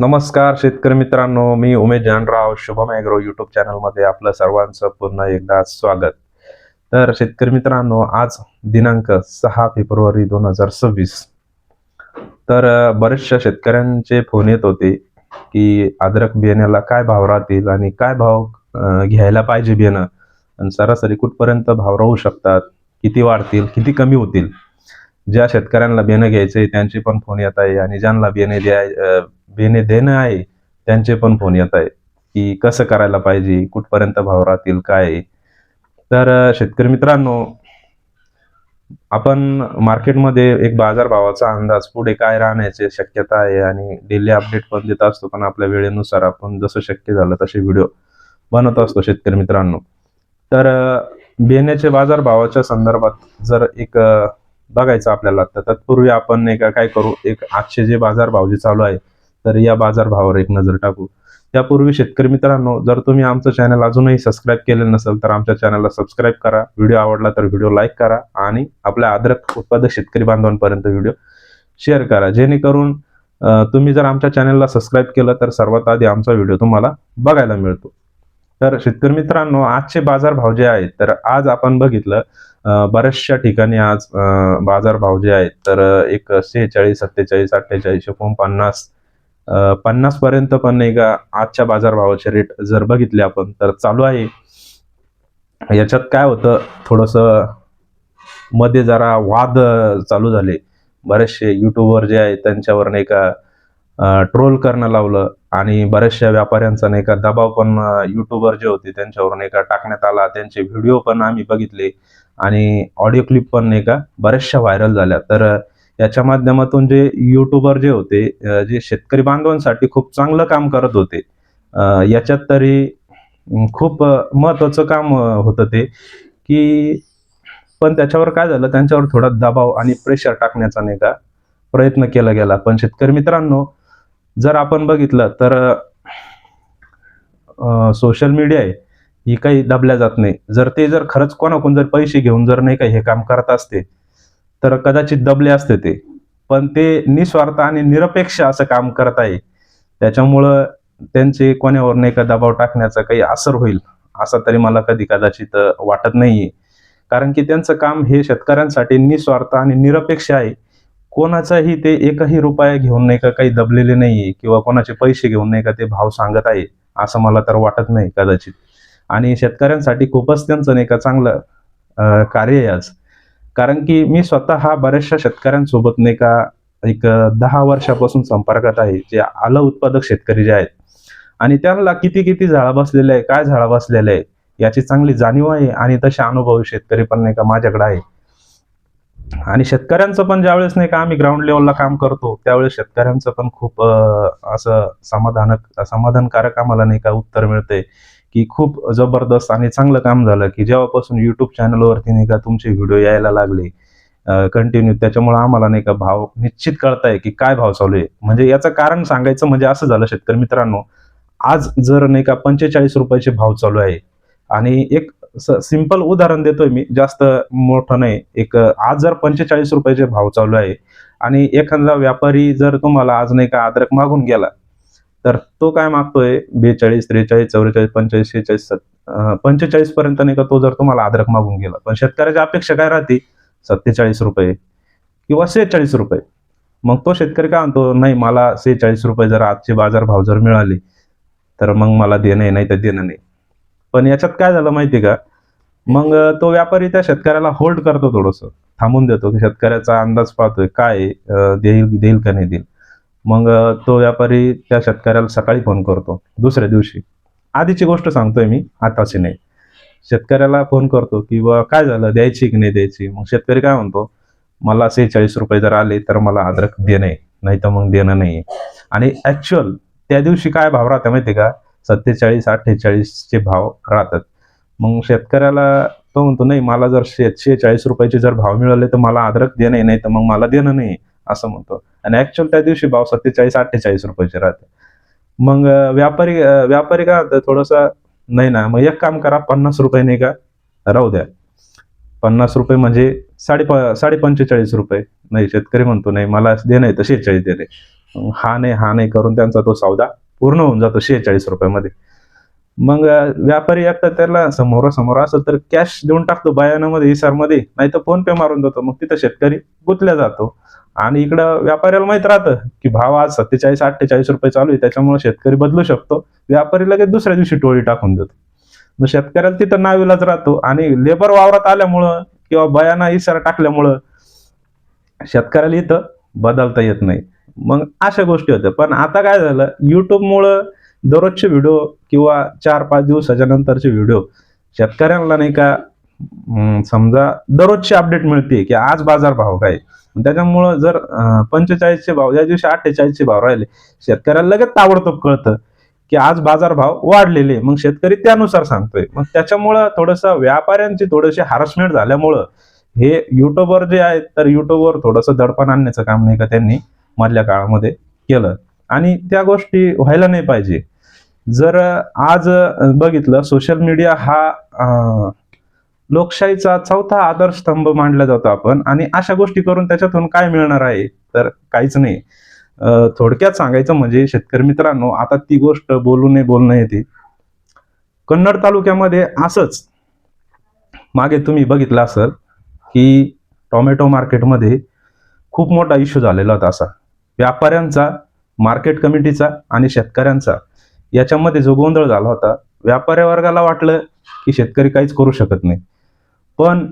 नमस्कार शेतकरी मित्रांनो मी उमेश जानराव शुभम ॲग्रो युट्यूब चॅनलमध्ये आपलं सर्वांचं पुन्हा एकदा स्वागत. तर शेतकरी मित्रांनो आज दिनांक सहा फेब्रुवारी दोन हजार सव्वीस. तर बरेचशा शेतकऱ्यांचे फोन येत होते की अद्रक बियाण्याला काय भाव राहतील आणि काय भाव घ्यायला पाहिजे बियाणं? आणि सरासरी कुठपर्यंत भाव राहू शकतात? किती वाढतील? किती कमी होतील? ज्या शेतकऱ्यांना बियाणं घ्यायचे त्यांचे पण फोन येत आहे आणि ज्यांना बियाणे द्याय बेने देणं आहे त्यांचे पण फोन येत आहे की कसं करायला पाहिजे कुठपर्यंत भाव राहतील काय तर शेतकरी मित्रांनो आपण मार्केटमध्ये एक बाजार भावाचा अंदाज पुढे काय राहण्याची शक्यता आहे आणि डेली अपडेट पण देत असतो पण आपल्या वेळेनुसार आपण जसं शक्य झालं तसे व्हिडिओ बनवत असतो शेतकरी मित्रांनो. तर बियाण्याच्या बाजारभावाच्या बाजार भावाच्या संदर्भात जर एक बघायचं आपल्याला तर तत्पूर्वी आपण एक काय करू एक आजचे जे बाजार भाव जे चालू आहे तर या बाजार भावावर एक नजर टाकू. त्यापूर्वी शेतकरी मित्रांनो जर तुम्ही आमचं चॅनल अजूनही सबस्क्राईब केले नसेल तर आमच्या चॅनलला सबस्क्राईब करा. व्हिडिओ आवडला तर व्हिडिओ लाईक करा आणि आपल्या अद्रक उत्पादक शेतकरी बांधवांपर्यंत व्हिडिओ शेअर करा. जेणेकरून तुम्ही जर आमच्या चॅनलला सबस्क्राईब केलं तर सर्वात आधी आमचा व्हिडिओ तुम्हाला बघायला मिळतो. तर शेतकरी मित्रांनो आजचे बाजार भाव जे आहेत तर आज आपण बघितलं बऱ्याचशा ठिकाणी आज बाजारभाव बाजार भाव जे आहेत तर एक सेहेचाळीस सत्तेचाळीस अठ्ठेचाळीस एकोणपन्नास पन्नास पर्यंत पण नाही का आजच्या बाजार भावाचे रेट जर बघितले आपण तर चालू आहे. याच्यात काय होतं थोडसमध्ये जरा वाद चालू झाले. बरेचसे युट्यूबवर जे आहे त्यांच्यावर नाही का ट्रोल करणं लावलं आणि बऱ्याचशा व्यापाऱ्यांचा नाही का दबाव पण युट्यूबवर जे होते त्यांच्यावर नाही का टाकण्यात आला. त्यांचे व्हिडिओ पण आम्ही बघितले आणि ऑडिओ क्लिप पण नाही का बऱ्याचशा व्हायरल झाल्या. तर याच्या माध्यमातून जे युट्यूबर जे होते जे शेतकरी बांधवांसाठी खूप चांगलं काम करत होते याच्यात तरी खूप महत्वाचं काम होतं ते की पण त्याच्यावर काय झालं त्यांच्यावर थोडा दबाव आणि प्रेशर टाकण्याचा नाही का प्रयत्न केला गेला. पण शेतकरी मित्रांनो जर आपण बघितलं तर सोशल मीडिया आहे ही काही दबल्या जात नाही. जर ते जर खरंच कोणाकोण जर पैसे घेऊन जर नाही का हे काम करत असते तर कदाचित दबले असते ते. पण ते निस्वार्थ आणि निरपेक्ष असं काम करत आहे. त्याच्यामुळं त्यांचे कोणावर नाही का दबाव टाकण्याचा काही असर होईल असं तरी मला कधी कदाचित वाटत नाहीये. कारण की त्यांचं काम हे शेतकऱ्यांसाठी निस्वार्थ आणि निरपेक्ष आहे. कोणाचाही ते एकही रुपया घेऊन नाही का काही दबलेले नाहीये किंवा कोणाचे पैसे घेऊन नाही का ते भाव सांगत आहे असं मला तर वाटत नाही कदाचित. आणि शेतकऱ्यांसाठी खूपच त्यांचं नाही का चांगलं कार्य आहे आज. कारण की मी स्वतः हा बऱ्याचशा शेतकऱ्यांसोबत नाही का एक दहा वर्षापासून संपर्कात आहे जे आलं उत्पादक शेतकरी जे आहेत. आणि त्यांना किती किती झाडा बसलेले आहे काय झाडा बसलेले आहे याची चांगली जाणीव आहे आणि तसे अनुभवी शेतकरी पण नाही का माझ्याकडे आहे. आणि शेतकऱ्यांचं पण ज्यावेळेस नाही का आम्ही ग्राउंड लेवलला काम करतो त्यावेळेस शेतकऱ्यांचं पण खूप असं समाधानक समाधानकारक आम्हाला नाही का उत्तर मिळते. की खूप जबरदस्त आणि चांगलं काम झालं की जेव्हापासून युट्यूब चॅनलवरती नाही का तुमचे व्हिडिओ यायला लागले कंटिन्यू त्याच्यामुळे आम्हाला नाही का भाव निश्चित कळताय की काय भाव चालू आहे. म्हणजे याचं कारण सांगायचं म्हणजे असं झालं शेतकरी मित्रांनो आज जर नाही का पंचेचाळीस रुपयाचे भाव चालू आहे आणि एक सिंपल उदाहरण देतोय मी जास्त मोठं नाही एक आज जर पंचेचाळीस रुपयाचे भाव चालू आहे आणि एखादा व्यापारी जर तुम्हाला आज नाही का अद्रक मागून गेला तर तो काय मागतोय? बेचाळीस त्रेचाळीस चौवेचाळीस पंचेचाळीस शेहेचाळीस सत पंचेचाळीस पर्यंत नाही का तो जर तुम्हाला अद्रक मागून गेला. पण शेतकऱ्याची अपेक्षा काय राहते? सत्तेचाळीस रुपये किंवा सेहेचाळीस रुपये. मग तो शेतकरी काय म्हणतो? नाही मला सेहेचाळीस रुपये जर आजचे बाजार भाव जर मिळाले तर मग मला देणं आहे नाही तर देणं नाही. पण याच्यात काय झालं माहिती का? मग तो व्यापारी त्या शेतकऱ्याला होल्ड करतो थोडंसं. थांबून देतो की शेतकऱ्याचा अंदाज पाहतोय काय देईल देईल का नाही देईल? मग तो व्यापारी त्या शेतकऱ्याला सकाळी फोन करतो. दुसऱ्या दिवशी. आधीची गोष्ट सांगतोय मी आताची नाही. शेतकऱ्याला फोन करतो की बा काय झालं? द्यायची की नाही द्यायची? मग शेतकरी काय म्हणतो मला सेहेचाळीस रुपये जर आले तर मला अद्रक देणे नाही तर मग देणं नाही. आणि ऍक्च्युअल त्या दिवशी काय भाव राहते माहिती का? सत्तेचाळीस अठ्ठेचाळीसचे भाव राहतात. मग शेतकऱ्याला तो म्हणतो नाही मला जर शे शेहेचाळीस रुपयाचे जर भाव मिळाले तर मला अद्रक देणं नाही तर मग मला देणं नाही. असं म्हणतो. आणि ऍक्च्युअल त्या दिवशी भाव सत्तेचाळीस अठ्ठेचाळीस रुपयाचे राहते. मग व्यापारी व्यापारी का थोडासा नाही ना मग एक काम करा पन्नास रुपये नाही का राहू द्या. पन्नास रुपये म्हणजे साडे साडे पंचेचाळीस रुपये. नाही शेतकरी म्हणतो नाही मला दे नाही तर शेहेचाळीस देणे हा नाही हा नाही करून त्यांचा तो सौदा पूर्ण होऊन जातो शेहेचाळीस रुपयामध्ये. मग व्यापारी एकटा त्याला समोरासमोर असेल तर कॅश देऊन टाकतो बयानामध्ये इसारमध्ये नाही तर फोन पे मारून देतो. मग तिथं शेतकरी गुंतल्या जातो. आणि इकडं व्यापाऱ्याला माहीत राहतं की भाव आज सत्तेचाळीस अठ्ठेचाळीस रुपये चालू आहे. त्याच्यामुळे शेतकरी बदलू शकतो. व्यापारी लगेच दुसऱ्या दिवशी टोळी टाकून देतो. मग शेतकऱ्याला तिथं नाविलाच राहतो. आणि लेबर वावरात आल्यामुळं किंवा बयाना इसारा टाकल्यामुळं शेतकऱ्याला इथं बदलता येत नाही. मग अशा गोष्टी होत्या. पण आता काय झालं? युट्यूबमुळं दररोजचे व्हिडिओ किंवा चार पाच दिवसाच्या नंतरचे व्हिडिओ शेतकऱ्यांना नाही का समजा दररोजची अपडेट मिळते की आज बाजार भाव काय? त्याच्यामुळं जर पंचेचाळीसचे भाव ज्या दिवशी अठ्ठेचाळीसचे भाव राहिले शेतकऱ्याला लगेच ताबडतोब कळतं की आज बाजार भाव वाढलेले मग शेतकरी त्यानुसार सांगतोय. मग त्याच्यामुळं थोडंसं व्यापाऱ्यांची थोडीशी हॅरसमेंट झाल्यामुळं हे युट्यूबवर जे आहेत तर युट्यूबवर थोडंसं दडपण आणण्याचं काम नाही का त्यांनी मधल्या काळामध्ये केलं. आणि त्या गोष्टी व्हायला नाही पाहिजे. जर आज बघितलं सोशल मीडिया हा लोकशाहीचा चौथा आदर्शस्तंभ मानला जातो आपण आणि अशा गोष्टी करून त्याच्यातून काय मिळणार आहे तर काहीच नाही. थोडक्यात सांगायचं म्हणजे शेतकरी मित्रांनो आता ती गोष्ट बोलू नये बोलणं येते. कन्नड तालुक्यामध्ये असंच मागे तुम्ही बघितलं असेल की टोमॅटो मार्केटमध्ये खूप मोठा इश्यू झालेला होता असा. व्यापाऱ्यांचा मार्केट कमिटीचा आणि शेतकऱ्यांचा याच्यामध्ये जो गोंधळ झाला होता व्यापारी वर्गाला वाटलं की शेतकरी काहीच करू शकत नाही. पण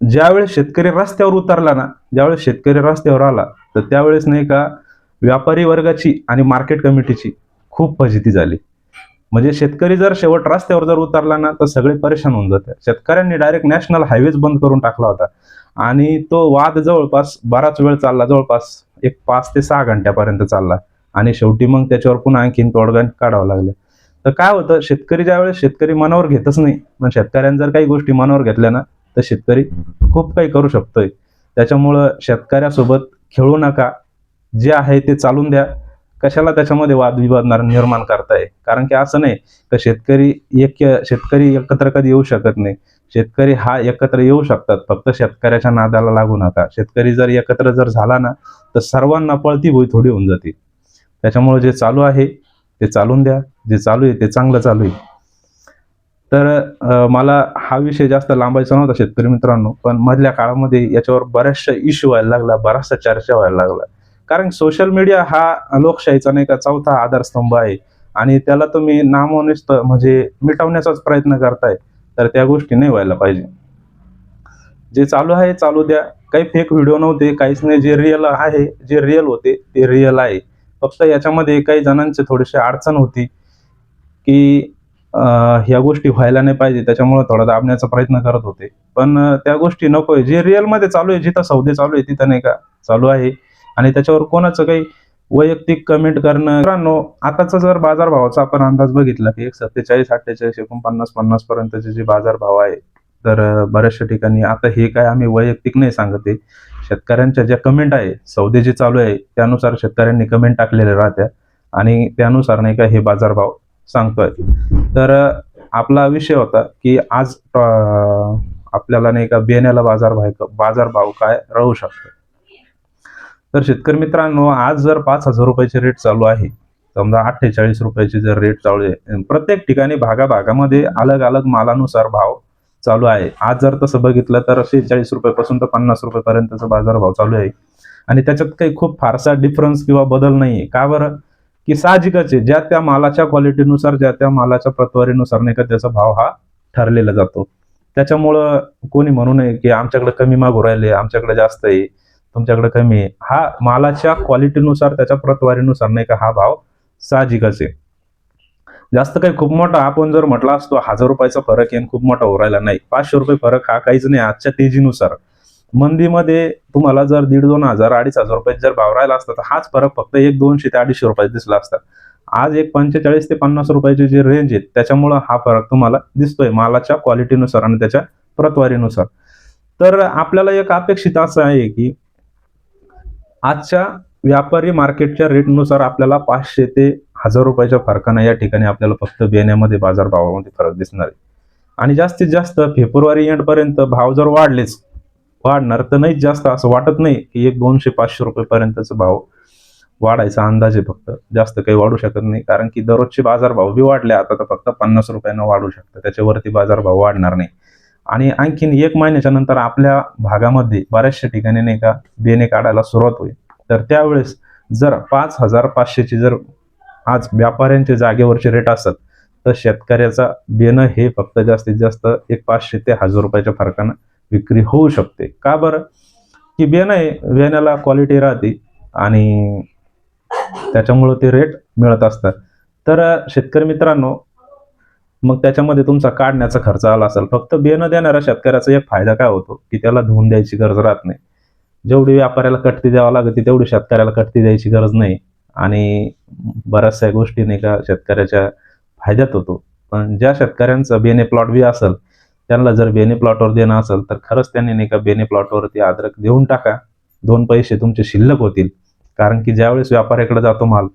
ज्यावेळेस शेतकरी रस्त्यावर उतरला ना ज्यावेळेस शेतकरी रस्त्यावर आला तर त्यावेळेस नाही का व्यापारी वर्गाची आणि मार्केट कमिटीची खूप फजिती झाली. म्हणजे शेतकरी जर शेवट रस्त्यावर जर उतरला ना तर सगळे परेशान होऊन जाते शेतकऱ्यांनी डायरेक्ट नॅशनल हायवेज बंद करून टाकला होता. आणि तो वाद जवळपास बराच वेळ चालला जवळपास एक पाच ते सहा घंट्यापर्यंत चालला. आणि शेवटी मग त्याच्यावर पुन्हा आणखीन तोडगा काढावं लागले. तर काय होतं शेतकरी ज्यावेळेस शेतकरी मनावर घेतच नाही पण शेतकऱ्यांनी जर काही गोष्टी मनावर घेतल्या ना तर शेतकरी खूप काही करू शकतोय. त्याच्यामुळं शेतकऱ्यासोबत खेळू नका. जे आहे ते चालून द्या. कशाला त्याच्यामध्ये वादविवाद निर्माण करताय? कारण की असं नाही तर शेतकरी एक शेतकरी एकत्र कधी येऊ शकत नाही. शेतकरी हा एकत्र येऊ शकतात. फक्त शेतकऱ्याच्या नादाला लागू नका. शेतकरी जर एकत्र जर झाला ना तर सर्वांना पळती भोई थोडी होऊन जाते. त्याच्यामुळे जे चालू आहे ते चालून द्या. जे चालू आहे ते चांगलं चालू आहे. तर मला हा विषय जास्त लांबायचा नव्हता शेतकरी मित्रांनो पण मधल्या काळामध्ये याच्यावर बऱ्याचशा इश्यू व्हायला लागला बराचसा चर्चा व्हायला लागला कारण सोशल मीडिया हा लोकशाहीचा नाही का चौथा आधारस्तंभ आहे आणि त्याला तुम्ही नामोनिस्त म्हणजे मिटवण्याचाच प्रयत्न करताय तर त्या गोष्टी नाही व्हायला पाहिजे. जे चालू आहे चालू द्या. काही फेक व्हिडिओ नव्हते काहीच नाही. जे रिअल आहे जे रिअल होते ते रिअल आहे. फक्त याच्यामध्ये काही जणांचे थोडीशी अडचण होती की ह्या गोष्टी व्हायला नाही पाहिजे त्याच्यामुळे थोडा दाबण्याचा प्रयत्न करत होते. पण त्या गोष्टी नकोय जे रिअलमध्ये चालू आहे जिथं सौदे चालू आहे तिथं नाही का चालू आहे. आणि त्याच्यावर कोणाचं काही वैयक्तिक कमेंट करणं मित्रांनो आताचा जर बाजारभावाचा आपण अंदाज बघितला की एक सत्तेचाळीस अठ्ठेचाळीस एकोणपन्नास पन्नास पर्यंतचे जे बाजारभाव आहे तर बऱ्याचशा ठिकाणी आता हे काय आम्ही वैयक्तिक नाही सांगत शेतकऱ्यांच्या ज्या कमेंट आहे सौदे जे चालू आहे त्यानुसार शेतकऱ्यांनी कमेंट टाकलेल्या राहत्या. आणि त्यानुसार नाही का हे बाजारभाव सांगतोय. तर आपला विषय होता की आज आपल्याला नाही का बियाण्याला बाजारभाव बाजारभाव काय राहू शकतो. तर शेतकरी मित्रांनो आज जर पाच हजार रुपयाचे रेट चालू आहे समजा अठ्ठेचाळीस रुपयाचे जर रेट चालू आहे प्रत्येक ठिकाणी भागाभागामध्ये अलग अलग मालानुसार भाव चालू आहे. आज जर तसं बघितलं तर शेहेचाळीस रुपयापासून तर पन्नास रुपयापर्यंतचा बाजारभाव चालू आहे. आणि त्याच्यात काही खूप फारसा डिफरन्स किंवा बदल नाही आहे का बरं? की साहजिकच आहे. ज्या त्या मालाच्या क्वालिटीनुसार ज्या त्या मालाच्या प्रतवारीनुसार नाही का त्याचा भाव हा ठरलेला जातो. त्याच्यामुळं कोणी म्हणू नये की आमच्याकडे कमी मागू राहिले आमच्याकडे जास्त आहे तुमच्याकडे कमी आहे. हा मालाच्या क्वालिटीनुसार त्याच्या प्रतवारीनुसार नाही का हा भाव साहजिकच आहे. जास्त काही खूप मोठा आपण जर म्हटला असतो हजार रुपयाचा फरक आहे खूप मोठा हो राहिला नाही. पाचशे रुपये फरक हा काहीच नाही आजच्या तेजीनुसार. मंदीमध्ये तुम्हाला जर दीड दोन हजार अडीच हजार रुपये जर भाव राहिला असता तर हाच फरक फक्त एक दोनशे ते अडीचशे रुपये दिसला असता. आज एक पंचेचाळीस ते पन्नास रुपयाची जे रेंज आहेत त्याच्यामुळं हा फरक तुम्हाला दिसतोय मालाच्या क्वालिटीनुसार आणि त्याच्या प्रतवारीनुसार. तर आपल्याला एक अपेक्षित असं आहे की आजच्या व्यापारी मार्केटच्या रेटनुसार आपल्याला पाचशे ते हजार रुपयाच्या फरकानं या ठिकाणी आपल्याला फक्त बियाण्यामध्ये बाजारभावामध्ये फरक दिसणार आहे. आणि जास्तीत जास्त फेब्रुवारी एंडपर्यंत भाव जर वाढलेच वाढणार तर नाहीच जास्त असं वाटत नाही की एक दोनशे पाचशे रुपयेपर्यंतचा भाव वाढायचा अंदाज आहे फक्त. जास्त काही वाढू शकत नाही कारण की दररोजचे बाजारभाव बी वाढले आता तर फक्त पन्नास रुपयानं वाढू शकतं. त्याच्यावरती बाजारभाव वाढणार नाही. आणि आणखीन एक महिन्याच्या नंतर आपल्या भागामध्ये बऱ्याचशा ठिकाणी नाही का बेने काढायला सुरुवात होईल. तर त्यावेळेस जर पाच हजार पाचशेची जर आज व्यापाऱ्यांच्या जागेवरचे रेट असत तर शेतकऱ्याचा बेनं हे फक्त जास्तीत जास्त एक पाचशे ते हजार रुपयाच्या फरकानं विक्री होऊ शकते. का बरं? की बेन आहे बेण्याला क्वालिटी राहते आणि त्याच्यामुळं ते रेट मिळत असतात. तर शेतकरी मित्रांनो मग त्याच्यामध्ये तुमचा काढण्याचा खर्च आला असेल. फक्त बेनं देणाऱ्या शेतकऱ्याचा एक फायदा काय होतो? की त्याला धुवून द्यायची गरज राहत नाही. जेवढी व्यापाऱ्याला कटती द्यावं लागते तेवढी शेतकऱ्याला कटती द्यायची गरज नाही. आणि बऱ्याचशा गोष्टी नाही का शेतकऱ्याच्या फायद्यात होतो. पण ज्या शेतकऱ्यांचं बेने प्लॉट बी असेल त्यांना जर बेने प्लॉटवर देणं असेल तर खरंच त्यांनी नाही का बेने प्लॉटवरती अद्रक देऊन टाका. दोन पैसे तुमचे शिल्लक होतील. कारण की ज्यावेळेस व्यापाऱ्याकडे जातो माल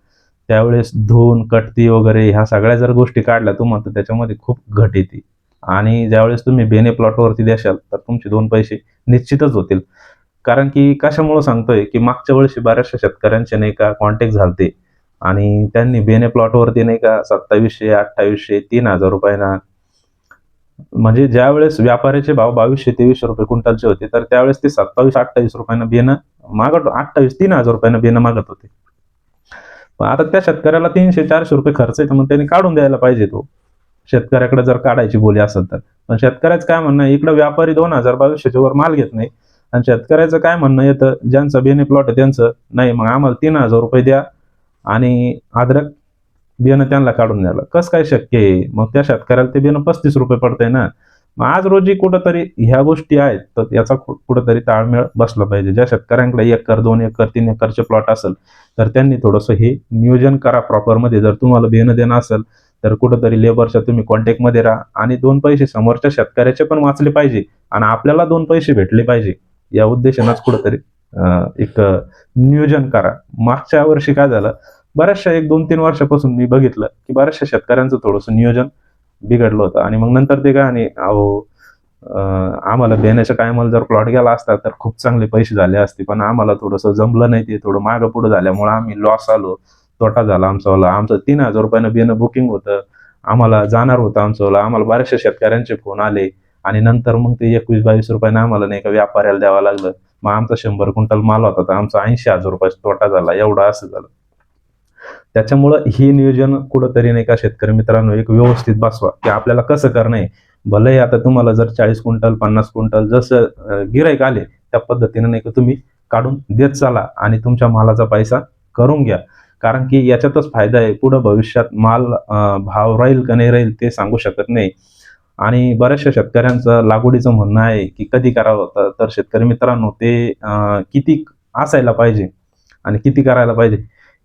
त्यावेळेस धुवून कटती वगैरे ह्या सगळ्या जर गोष्टी काढल्या तुम्हाला तर त्याच्यामध्ये खूप घट येते. आणि ज्यावेळेस तुम्ही बेने प्लॉटवरती द्याल तर तुमचे दोन पैसे निश्चितच होतील. कारण की कशामुळे सांगतोय की मागच्या वर्षी बऱ्याचशा शेतकऱ्यांचे नाही का कॉन्टॅक्ट झालते. आणि त्यांनी बेने प्लॉटवरती नाही का सत्तावीसशे अठ्ठावीसशे तीन हजार रुपयाना म्हणजे ज्यावेळेस व्यापाऱ्याचे भाव बावीसशे तेवीसशे रुपये क्विंटलचे होते तर त्यावेळेस ते सत्तावीस अठ्ठावीस रुपयानं बेनं मागत अठ्ठावीस तीन हजार रुपयानं बेनं मागत होते. आता त्या शेतकऱ्याला तीनशे चारशे रुपये खर्च येतो मग त्यांनी काढून द्यायला पाहिजे तो. शेतकऱ्याकडे जर काढायची बोली असेल तर. पण शेतकऱ्याचं काय म्हणणं इकडे इकडं व्यापारी दोन हजार बावीसशेच्या वर माल घेत नाही. आणि शेतकऱ्याचं काय म्हणणं येतं ज्यांचं बियाणे प्लॉट आहे त्यांचं नाही मग आम्हाला तीन हजार रुपये द्या आणि अद्रक बियाणं त्यांना काढून द्यायला. कसं काय शक्य आहे? मग त्या शेतकऱ्याला ते बियाणं पस्तीस रुपये पडतंय ना. मग आज रोजी कुठंतरी ह्या गोष्टी आहेत तर याचा कु- कुठंतरी ताळमेळ बसला पाहिजे. ज्या शेतकऱ्यांकडे एकर दोन एकर तीन एकरचे प्लॉट असेल तर त्यांनी थोडंसं हे नियोजन करा प्रॉपरमध्ये जर तुम्हाला बियाणं देणं असेल तर कुठंतरी लेबरच्या तुम्ही कॉन्टॅक्टमध्ये राहा. आणि दोन पैसे समोरच्या शेतकऱ्याचे पण वाचले पाहिजे आणि आपल्याला दोन पैसे भेटले पाहिजे. या उद्देशानंच कुठंतरी एक नियोजन करा. मागच्या वर्षी काय झालं बऱ्याचशा एक दोन तीन वर्षापासून मी बघितलं की बऱ्याचशा शेतकऱ्यांचं थोडंसं नियोजन बिघडलं होतं. आणि मग नंतर ते काय आणि अहो आम्हाला देण्याच्या टायमाला जर प्लॉट गेला असता तर खूप चांगले पैसे झाले असते पण आम्हाला थोडंसं जमलं नाही ते थोडं मागं पुढं झाल्यामुळे आम्ही लॉस आलो तोटा झाला आमचावाला आमचं तीन हजार रुपयानं बियाणं बुकिंग होतं आम्हाला जाणार होतं आमचंवाला आम्हाला बऱ्याचशा शेतकऱ्यांचे फोन आले आणि नंतर मग ते एकवीस बावीस रुपयानं आम्हाला नाही का व्यापाऱ्याला द्यावं लागलं. मग आमचा शंभर क्विंटल माल होता तर आमचा ऐंशी हजार रुपयाचा तोटा झाला एवढा असं झालं. त्याच्यामुळं हे नियोजन कुठंतरी नाही का शेतकरी मित्रांनो एक व्यवस्थित बसवा की आपल्याला कसं करणं आहे. भले आता तुम्हाला जर चाळीस क्विंटल पन्नास क्विंटल जसं गिरायक आले त्या पद्धतीने नाही का तुम्ही काढून देत चाला आणि तुमच्या मालाचा पैसा करून घ्या. कारण की याच्यातच फायदा आहे पुढं भविष्यात माल भाव राहील का नाही राहील ते सांगू शकत नाही. आणि बऱ्याचशा शेतकऱ्यांचं लागवडीचं म्हणणं आहे की कधी करावं तर- तर शेतकरी मित्रांनो ते किती असायला पाहिजे आणि किती करायला पाहिजे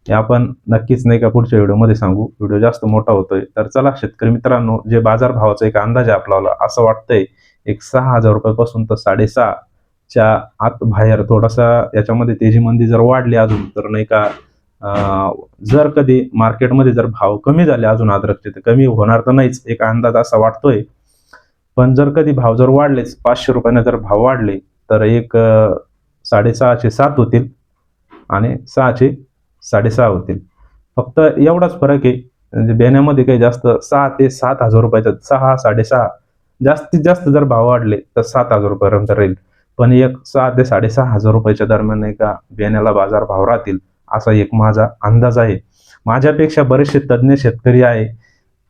हे आपण नक्कीच नाही का पुढच्या व्हिडिओमध्ये सांगू. व्हिडिओ जास्त मोठा होतोय. तर चला शेतकरी मित्रांनो जे बाजार भावाचा एक अंदाज आहे आपल्याला असं वाटतंय एक सहा हजार रुपयापासून तर साडेसहाच्या आत बाहेर थोडासा याच्यामध्ये तेजी मंदी जर वाढली अजून तर नाही का जर कधी मार्केटमध्ये जर भाव कमी झाले अजून अद्रकचे तर कमी होणार तर नाहीच. एक अंदाज असा वाटतोय. पण जर कधी भाव जर वाढलेच पाचशे रुपयाने जर भाव वाढले तर एक साडेसहाशे सात होतील आणि सहाशे साडेसहा होतील. फक्त एवढाच फरक आहे म्हणजे बेण्यामध्ये काही जास्त सहा ते सात हजार रुपयाच्या सहा साडेसहा जास्तीत जास्त जर भाव वाढले तर सात हजार रुपयापर्यंत राहील. पण एक सहा ते साडेसहा हजार रुपयाच्या दरम्यान एका बेण्याला बाजार भाव राहतील असा एक माझा अंदाज आहे. माझ्यापेक्षा बरेचसे तज्ज्ञ शेतकरी आहे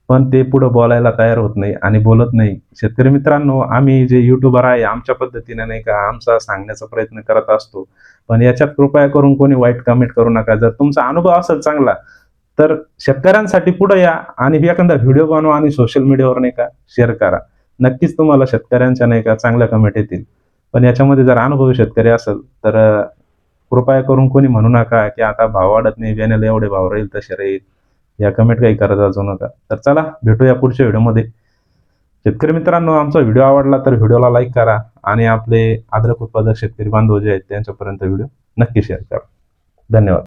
पण ते पुढं बोलायला तयार होत नाही आणि बोलत नाही. शेतकरी मित्रांनो आम्ही जे युट्यूबर आहे आमच्या पद्धतीने नाही का आमचा सांगण्याचा प्रयत्न करत असतो. पण याच्यात कृपया करून कोणी वाईट कमेंट करू नका. जर तुमचा अनुभव असेल चांगला तर शेतकऱ्यांसाठी पुढे या आणि एखादा व्हिडिओ बनवा आणि सोशल मीडियावर नाही का शेअर करा. नक्कीच तुम्हाला शेतकऱ्यांच्या नाही का चांगल्या कमेंट येतील. पण याच्यामध्ये जर अनुभवी शेतकरी असेल तर कृपया करून कोणी म्हणू नका की आता भाव वाढत नाही व्यानेला एवढे भाव राहील तसे राहील. या कमेंट काही करत अजून नका तर चला भेटूया पुढच्या व्हिडिओमध्ये. शेतकरी मित्रांनो आमचा व्हिडिओ आवडला तर व्हिडिओला लाईक करा आणि आपले अद्रक उत्पादक शेतकरी बांधव जे आहेत त्यांच्यापर्यंत व्हिडिओ नक्की शेअर करा. धन्यवाद.